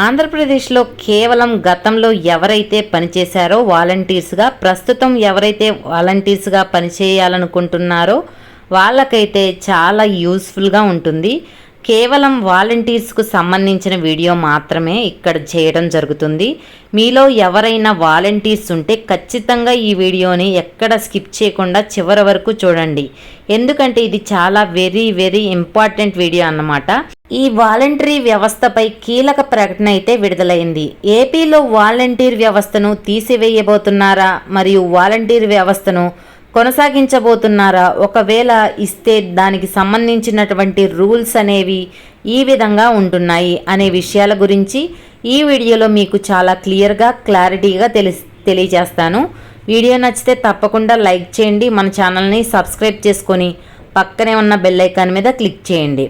ఆంధ్రప్రదేశ్లో కేవలం గతంలో ఎవరైతే పనిచేశారో వాలంటీర్స్గా ప్రస్తుతం ఎవరైతే వాలంటీర్స్గా పనిచేయాలనుకుంటున్నారో వాళ్ళకైతే చాలా యూస్ఫుల్గా ఉంటుంది. కేవలం వాలంటీర్స్కు సంబంధించిన వీడియో మాత్రమే ఇక్కడ చేయడం జరుగుతుంది. మీలో ఎవరైనా వాలంటీర్స్ ఉంటే ఖచ్చితంగా ఈ వీడియోని ఎక్కడ స్కిప్ చేయకుండా చివరి వరకు చూడండి. ఎందుకంటే ఇది చాలా వెరీ వెరీ ఇంపార్టెంట్ వీడియో అన్నమాట. ఈ వాలంటరీ వ్యవస్థపై కీలక ప్రకటన అయితే విడుదలైంది. ఏపీలో వాలంటీర్ వ్యవస్థను తీసివేయబోతున్నారా? మరియు వాలంటీర్ వ్యవస్థను కొనసాగించబోతున్నారా? ఒకవేళ ఇస్తే దానికి సంబంధించినటువంటి రూల్స్ అనేవి ఈ విధంగా ఉంటున్నాయి అనే విషయాల గురించి ఈ వీడియోలో మీకు చాలా క్లియర్గా క్లారిటీగా తెలి తెలియజేస్తాను. వీడియో నచ్చితే తప్పకుండా లైక్ చేయండి మన ఛానల్ని సబ్స్క్రైబ్ చేసుకొని పక్కనే ఉన్న బెల్ ఐకాన్ మీద క్లిక్ చేయండి.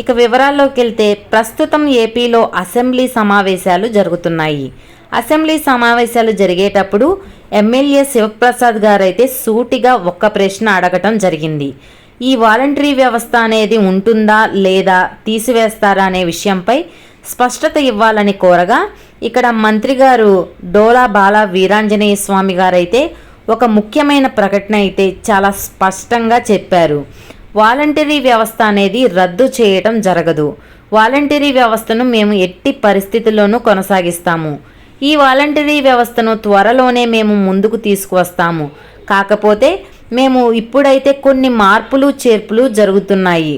ఇక వివరాల్లోకి వెళ్తే ప్రస్తుతం ఏపీలో అసెంబ్లీ సమావేశాలు జరుగుతున్నాయి. అసెంబ్లీ సమావేశాలు జరిగేటప్పుడు ఎమ్మెల్యే శివప్రసాద్ గారైతే సూటిగా ఒక్క ప్రశ్న అడగటం జరిగింది. ఈ వాలంటరీ వ్యవస్థ అనేది ఉంటుందా లేదా తీసివేస్తారా అనే విషయంపై స్పష్టత ఇవ్వాలని కోరగా ఇక్కడ మంత్రి గారు డోలా బాల వీరాంజనేయ స్వామి గారైతే ఒక ముఖ్యమైన ప్రకటన అయితే చాలా స్పష్టంగా చెప్పారు. వాలంటరీ వ్యవస్థ అనేది రద్దు చేయటం జరగదు. వాలంటరీ వ్యవస్థను మేము ఎట్టి పరిస్థితుల్లోనూ కొనసాగిస్తాము. ఈ వాలంటరీ వ్యవస్థను త్వరలోనే మేము ముందుకు తీసుకువస్తాము. కాకపోతే మేము ఇప్పుడైతే కొన్ని మార్పులు చేర్పులు జరుగుతున్నాయి.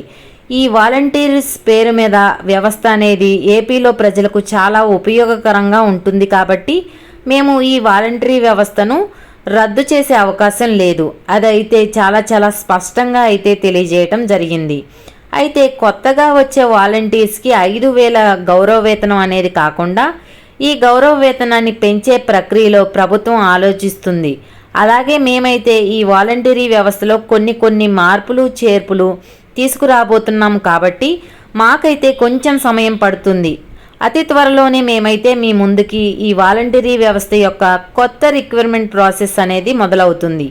ఈ వాలంటీర్స్ పేరు మీద వ్యవస్థ అనేది ఏపీలో ప్రజలకు చాలా ఉపయోగకరంగా ఉంటుంది కాబట్టి మేము ఈ వాలంటరీ వ్యవస్థను రద్దు చేసే అవకాశం లేదు. అదైతే చాలా చాలా స్పష్టంగా అయితే తెలియజేయటం జరిగింది. అయితే కొత్తగా వచ్చే వాలంటీర్స్కి ఐదు వేల గౌరవ వేతనం అనేది కాకుండా ఈ గౌరవ వేతనాన్ని పెంచే ప్రక్రియలో ప్రభుత్వం ఆలోచిస్తుంది. అలాగే మేమైతే ఈ వాలంటరీ వ్యవస్థలో కొన్ని కొన్ని మార్పులు చేర్పులు తీసుకురాబోతున్నాం కాబట్టి మాకైతే కొంచెం సమయం పడుతుంది. అతి త్వరలోనే మేమైతే మీ ముందుకి ఈ వాలంటరీ వ్యవస్థ యొక్క కొత్త రిక్వైర్మెంట్ ప్రాసెస్ అనేది మొదలవుతుంది.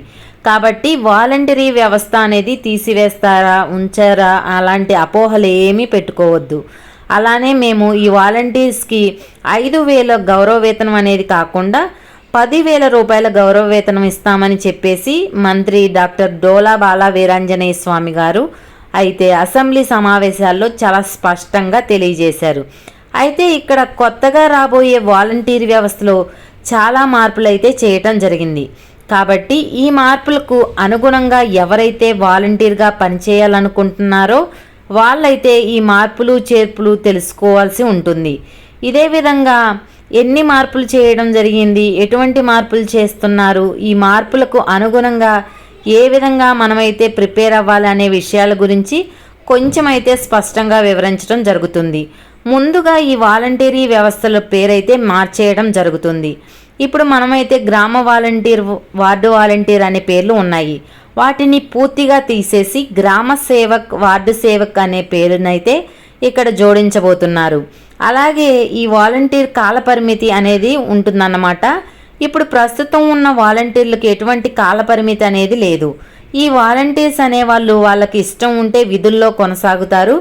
కాబట్టి వాలంటరీ వ్యవస్థ అనేది తీసివేస్తారా ఉంచారా అలాంటి అపోహలు ఏమీ పెట్టుకోవద్దు. అలానే మేము ఈ వాలంటీర్స్కి ఐదు వేల గౌరవ వేతనం అనేది కాకుండా పదివేల రూపాయల గౌరవ వేతనం ఇస్తామని చెప్పేసి మంత్రి డాక్టర్ డోలా బాలా వీరాంజనేయ స్వామి గారు అయితే అసెంబ్లీ సమావేశాల్లో చాలా స్పష్టంగా తెలియజేశారు. అయితే ఇక్కడ కొత్తగా రాబోయే వాలంటీర్ వ్యవస్థలో చాలా మార్పులు అయితే చేయటం జరిగింది. కాబట్టి ఈ మార్పులకు అనుగుణంగా ఎవరైతే వాలంటీర్గా పనిచేయాలనుకుంటున్నారో వాళ్ళైతే ఈ మార్పులు చేర్పులు తెలుసుకోవాల్సి ఉంటుంది. ఇదే విధంగా ఎన్ని మార్పులు చేయడం జరిగింది ఎటువంటి మార్పులు చేస్తున్నారు ఈ మార్పులకు అనుగుణంగా ఏ విధంగా మనమైతే ప్రిపేర్ అవ్వాలి అనే విషయాల గురించి కొంచెం అయితే స్పష్టంగా వివరించడం జరుగుతుంది. ముందుగా ఈ వాలంటీరీ వ్యవస్థల పేరైతే మార్చేయడం జరుగుతుంది. ఇప్పుడు మనమైతే గ్రామ వాలంటీర్ వార్డు వాలంటీర్ అనే పేర్లు ఉన్నాయి. వాటిని పూర్తిగా తీసేసి గ్రామ సేవక్ వార్డు సేవక్ అనే పేరునైతే ఇక్కడ జోడించబోతున్నారు. అలాగే ఈ వాలంటీర్ కాలపరిమితి అనేది ఉంటుందన్నమాట. ఇప్పుడు ప్రస్తుతం ఉన్న వాలంటీర్లకు ఎటువంటి కాలపరిమితి అనేది లేదు. ఈ వాలంటీర్స్ అనేవాళ్ళు వాళ్ళకి ఇష్టం ఉంటే విధుల్లో కొనసాగుతారు.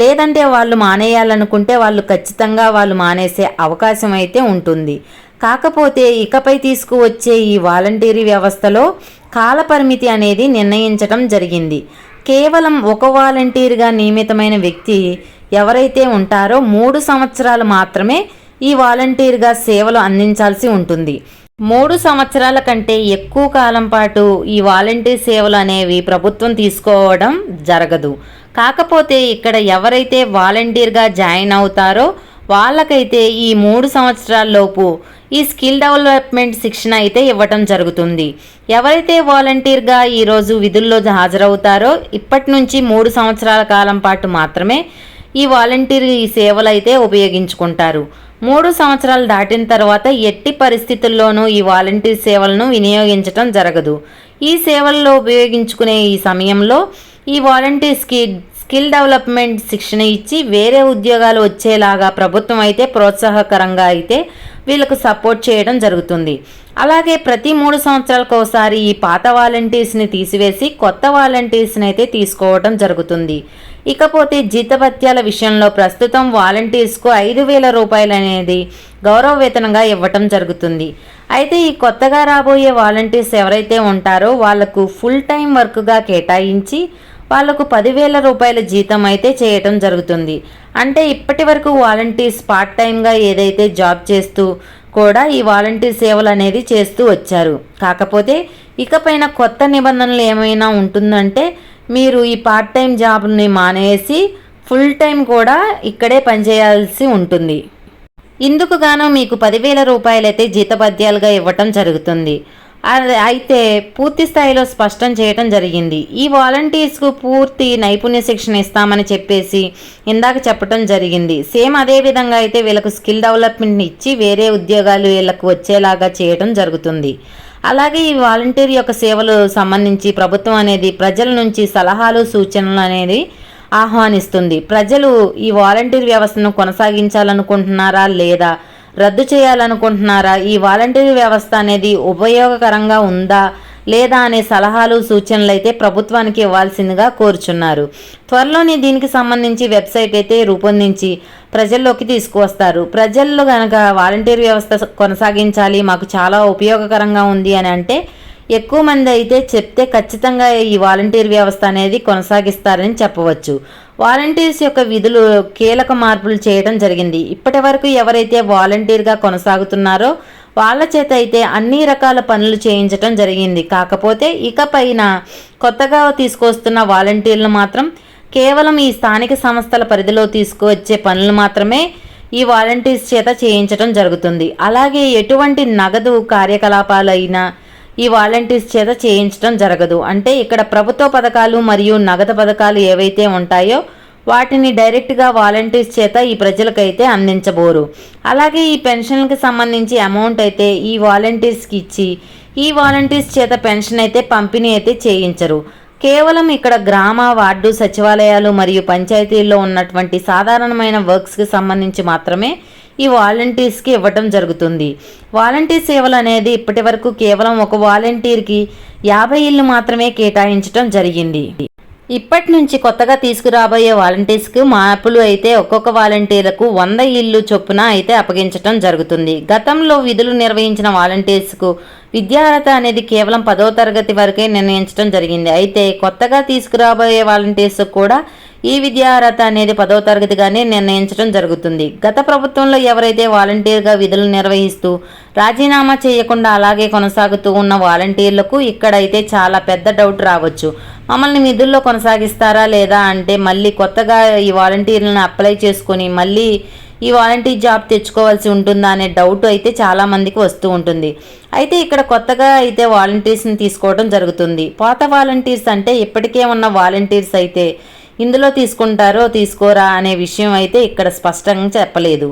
లేదంటే వాళ్ళు మానేయాలనుకుంటే వాళ్ళు ఖచ్చితంగా వాళ్ళు మానేసే అవకాశం అయితే ఉంటుంది. కాకపోతే ఇకపై తీసుకువచ్చే ఈ వాలంటీరీ వ్యవస్థలో కాలపరిమితి అనేది నిర్ణయించడం జరిగింది. కేవలం ఒక వాలంటీర్గా నియమితమైన వ్యక్తి ఎవరైతే ఉంటారో మూడు సంవత్సరాలు మాత్రమే ఈ వాలంటీర్గా సేవలు అందించాల్సి ఉంటుంది. మూడు సంవత్సరాల కంటే ఎక్కువ కాలం పాటు ఈ వాలంటీర్ సేవలు అనేవి ప్రభుత్వం తీసుకోవడం జరగదు. కాకపోతే ఇక్కడ ఎవరైతే వాలంటీర్గా జాయిన్ అవుతారో వాళ్ళకైతే ఈ మూడు సంవత్సరాల్లోపు ఈ స్కిల్ డెవలప్మెంట్ శిక్షణ అయితే ఇవ్వటం జరుగుతుంది. ఎవరైతే వాలంటీర్గా ఈరోజు విధుల్లో హాజరవుతారో ఇప్పటి నుంచి మూడు సంవత్సరాల కాలం పాటు మాత్రమే ఈ వాలంటీర్ ఈ సేవలు అయితే ఉపయోగించుకుంటారు. మూడు సంవత్సరాలు దాటిన తర్వాత ఎట్టి పరిస్థితుల్లోనూ ఈ వాలంటీర్ సేవలను వినియోగించటం జరగదు. ఈ సేవల్లో ఉపయోగించుకునే ఈ సమయంలో ఈ వాలంటీర్స్కి స్కిల్ డెవలప్మెంట్ శిక్షణ ఇచ్చి వేరే ఉద్యోగాలు వచ్చేలాగా ప్రభుత్వం అయితే ప్రోత్సాహకరంగా అయితే వీళ్ళకు సపోర్ట్ చేయడం జరుగుతుంది. అలాగే ప్రతి మూడు సంవత్సరాలకు ఒకసారి ఈ పాత వాలంటీర్స్ని తీసివేసి కొత్త వాలంటీర్స్ని అయితే తీసుకోవడం జరుగుతుంది. ఇకపోతే జీతభత్యాల విషయంలో ప్రస్తుతం వాలంటీర్స్కు ఐదు వేల రూపాయలు అనేది గౌరవ వేతనంగా ఇవ్వటం జరుగుతుంది. అయితే ఈ కొత్తగా రాబోయే వాలంటీర్స్ ఎవరైతే ఉంటారో వాళ్ళకు ఫుల్ టైం వర్క్గా కేటాయించి వాళ్ళకు పదివేల రూపాయల జీతం అయితే చేయటం జరుగుతుంది. అంటే ఇప్పటి వరకు వాలంటీర్స్ పార్ట్ టైంగా ఏదైతే జాబ్ చేస్తూ కూడా ఈ వాలంటీర్ సేవలు అనేది చేస్తూ వచ్చారు. కాకపోతే ఇకపైన కొత్త నిబంధనలు ఏమైనా ఉంటుందంటే మీరు ఈ పార్ట్ టైం జాబ్ని మానేసి ఫుల్ టైం కూడా ఇక్కడే పనిచేయాల్సి ఉంటుంది. ఇందుకు గాను మీకు పదివేల రూపాయలైతే జీతపద్యాలుగా ఇవ్వటం జరుగుతుంది. అయితే పూర్తి స్థాయిలో స్పష్టం చేయటం జరిగింది. ఈ వాలంటీర్స్కు పూర్తి నైపుణ్య శిక్షణ ఇస్తామని చెప్పేసి ఇందాక చెప్పడం జరిగింది. సేమ్ అదే విధంగా అయితే వీళ్ళకు స్కిల్ డెవలప్మెంట్ ఇచ్చి వేరే ఉద్యోగాలు వీళ్ళకు వచ్చేలాగా చేయటం జరుగుతుంది. అలాగే ఈ వాలంటీర్ యొక్క సేవలు సంబంధించి ప్రభుత్వం అనేది ప్రజల నుంచి సలహాలు సూచనలు అనేది ఆహ్వానిస్తుంది. ప్రజలు ఈ వాలంటీర్ వ్యవస్థను కొనసాగించాలనుకుంటున్నారా లేదా రద్దు చేయాలనుకుంటున్నారా? ఈ వాలంటీర్ వ్యవస్థ అనేది ఉపయోగకరంగా ఉందా లేదా అనే సలహాలు సూచనలు అయితే ప్రభుత్వానికి ఇవ్వాల్సిందిగా కోరుచున్నారు. త్వరలోనే దీనికి సంబంధించి వెబ్సైట్ అయితే రూపొందించి ప్రజల్లోకి తీసుకువస్తారు. ప్రజల్లో కనుక వాలంటీర్ వ్యవస్థ కొనసాగించాలి మాకు చాలా ఉపయోగకరంగా ఉంది అని అంటే ఎక్కువ మంది అయితే చెప్తే ఖచ్చితంగా ఈ వాలంటీర్ వ్యవస్థ అనేది కొనసాగిస్తారని చెప్పవచ్చు. వాలంటీర్స్ యొక్క విధులు కీలక మార్పులు చేయడం జరిగింది. ఇప్పటి వరకు ఎవరైతే వాలంటీర్గా కొనసాగుతున్నారో వాళ్ళ చేత అయితే అన్ని రకాల పనులు చేయించడం జరిగింది. కాకపోతే ఇకపైన కొత్తగా తీసుకొస్తున్న వాలంటీర్లు మాత్రం కేవలం ఈ స్థానిక సంస్థల పరిధిలో తీసుకువచ్చే పనులు మాత్రమే ఈ వాలంటీర్స్ చేత చేయించడం జరుగుతుంది. అలాగే ఎటువంటి నగదు కార్యకలాపాలైనా ఈ వాలంటీర్స్ చేత చేయించడం జరగదు. అంటే ఇక్కడ ప్రభుత్వ పథకాలు మరియు నగదు పథకాలు ఏవైతే ఉంటాయో వాటిని డైరెక్ట్గా వాలంటీర్స్ చేత ఈ ప్రజలకైతే అందించబోరు. అలాగే ఈ పెన్షన్కి సంబంధించి అమౌంట్ అయితే ఈ వాలంటీర్స్కి ఇచ్చి ఈ వాలంటీర్స్ చేత పెన్షన్ అయితే పంపిణీ అయితే చేయించరు. కేవలం ఇక్కడ గ్రామ వార్డు సచివాలయాలు మరియు పంచాయతీల్లో ఉన్నటువంటి సాధారణమైన వర్క్స్కి సంబంధించి మాత్రమే ఈ వాలంటీర్స్కి ఇవ్వటం జరుగుతుంది. వాలంటీర్ సేవలు అనేది ఇప్పటి వరకు కేవలం ఒక వాలంటీర్కి యాభై ఇళ్ళు మాత్రమే కేటాయించడం జరిగింది. ఇప్పటి నుంచి కొత్తగా తీసుకురాబోయే వాలంటీర్స్కి మార్పులు అయితే ఒక్కొక్క వాలంటీర్లకు వంద ఇళ్ళు చొప్పున అయితే అప్పగించడం జరుగుతుంది. గతంలో విధులు నిర్వహించిన వాలంటీర్స్కు విద్యార్హత అనేది కేవలం పదో తరగతి వరకే నిర్ణయించడం జరిగింది. అయితే కొత్తగా తీసుకురాబోయే వాలంటీర్స్ కూడా ఈ విద్యార్హత అనేది పదో తరగతిగానే నిర్ణయించడం జరుగుతుంది. గత ప్రభుత్వంలో ఎవరైతే వాలంటీర్గా విధులు నిర్వహిస్తూ రాజీనామా చేయకుండా అలాగే కొనసాగుతూ ఉన్న వాలంటీర్లకు ఇక్కడైతే చాలా పెద్ద డౌట్ రావచ్చు. మమ్మల్ని విధుల్లో కొనసాగిస్తారా లేదా అంటే మళ్ళీ కొత్తగా ఈ వాలంటీర్లను అప్లై చేసుకొని మళ్ళీ ఈ వాలంటీర్ జాబ్ తెచ్చుకోవాల్సి ఉంటుందా అనే డౌట్ అయితే చాలామందికి వస్తూ ఉంటుంది. అయితే ఇక్కడ కొత్తగా అయితే వాలంటీర్స్ని తీసుకోవడం జరుగుతుంది. పాత వాలంటీర్స్ అంటే ఇప్పటికే ఉన్న వాలంటీర్స్ అయితే ఇందులో తీసుకుంటారో తీసుకోరా అనే విషయం అయితే ఇక్కడ స్పష్టంగా చెప్పలేదు.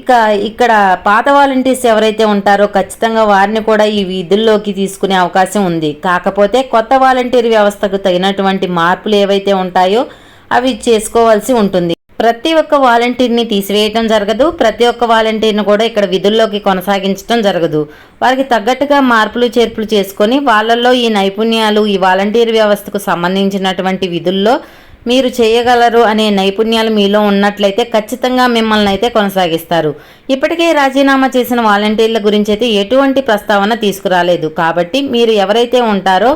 ఇక ఇక్కడ పాత వాలంటీర్స్ ఎవరైతే ఉంటారో ఖచ్చితంగా వారిని కూడా ఈ విధుల్లోకి తీసుకునే అవకాశం ఉంది. కాకపోతే కొత్త వాలంటీర్ వ్యవస్థకు తగినటువంటి మార్పులు ఏవైతే ఉంటాయో అవి చేసుకోవాల్సి ఉంటుంది. ప్రతి ఒక్క వాలంటీర్ని తీసివేయటం జరగదు. ప్రతి ఒక్క వాలంటీర్ని కూడా ఇక్కడ విధుల్లోకి కొనసాగించడం జరగదు. వారికి తగ్గట్టుగా మార్పులు చేర్పులు చేసుకొని వాళ్ళల్లో ఈ నైపుణ్యాలు ఈ వాలంటీర్ వ్యవస్థకు సంబంధించినటువంటి విధుల్లో మీరు చేయగలరు అనే నైపుణ్యాలు మీలో ఉన్నట్లయితే ఖచ్చితంగా మిమ్మల్ని అయితే కొనసాగిస్తారు. ఇప్పటికే రాజీనామా చేసిన వాలంటీర్ల గురించి అయితే ఎటువంటి ప్రస్తావన తీసుకురాలేదు. కాబట్టి మీరు ఎవరైతే ఉంటారో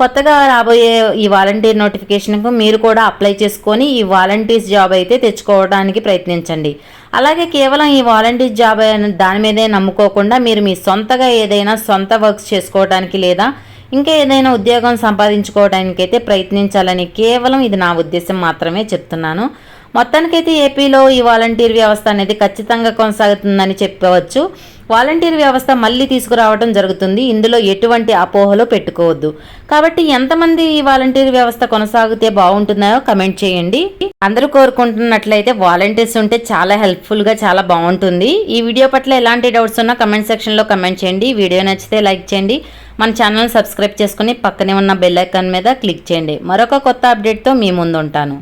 కొత్తగా రాబోయే ఈ వాలంటీర్ నోటిఫికేషన్కు మీరు కూడా అప్లై చేసుకొని ఈ వాలంటీర్స్ జాబ్ అయితే తెచ్చుకోవడానికి ప్రయత్నించండి. అలాగే కేవలం ఈ వాలంటీర్ జాబ్ దాని మీదే నమ్ముకోకుండా మీరు మీ సొంతగా ఏదైనా సొంత వర్క్స్ చేసుకోవడానికి లేదా ఇంకా ఏదైనా ఉద్యోగం సంపాదించుకోవడానికైతే ప్రయత్నించాలని కేవలం ఇది నా ఉద్దేశం మాత్రమే చెప్తున్నాను. మొత్తానికైతే ఏపీలో ఈ వాలంటీర్ వ్యవస్థ అనేది ఖచ్చితంగా కొనసాగుతుందని చెప్పవచ్చు. వాలంటీర్ వ్యవస్థ మళ్ళీ తీసుకురావడం జరుగుతుంది. ఇందులో ఎటువంటి అపోహలు పెట్టుకోవద్దు. కాబట్టి ఎంతమంది ఈ వాలంటీర్ వ్యవస్థ కొనసాగితే బాగుంటుందో కమెంట్ చేయండి. అందరూ కోరుకుంటున్నట్లయితే వాలంటీర్స్ ఉంటే చాలా హెల్ప్ఫుల్గా చాలా బాగుంటుంది. ఈ వీడియో పట్ల ఎలాంటి డౌట్స్ ఉన్నా కమెంట్ సెక్షన్లో కమెంట్ చేయండి. వీడియో నచ్చితే లైక్ చేయండి. మన ఛానల్ సబ్స్క్రైబ్ చేసుకుని పక్కనే ఉన్న బెల్ ఐకాన్ మీద క్లిక్ చేయండి. మరొక కొత్త అప్డేట్తో మీ ముందు ఉంటాను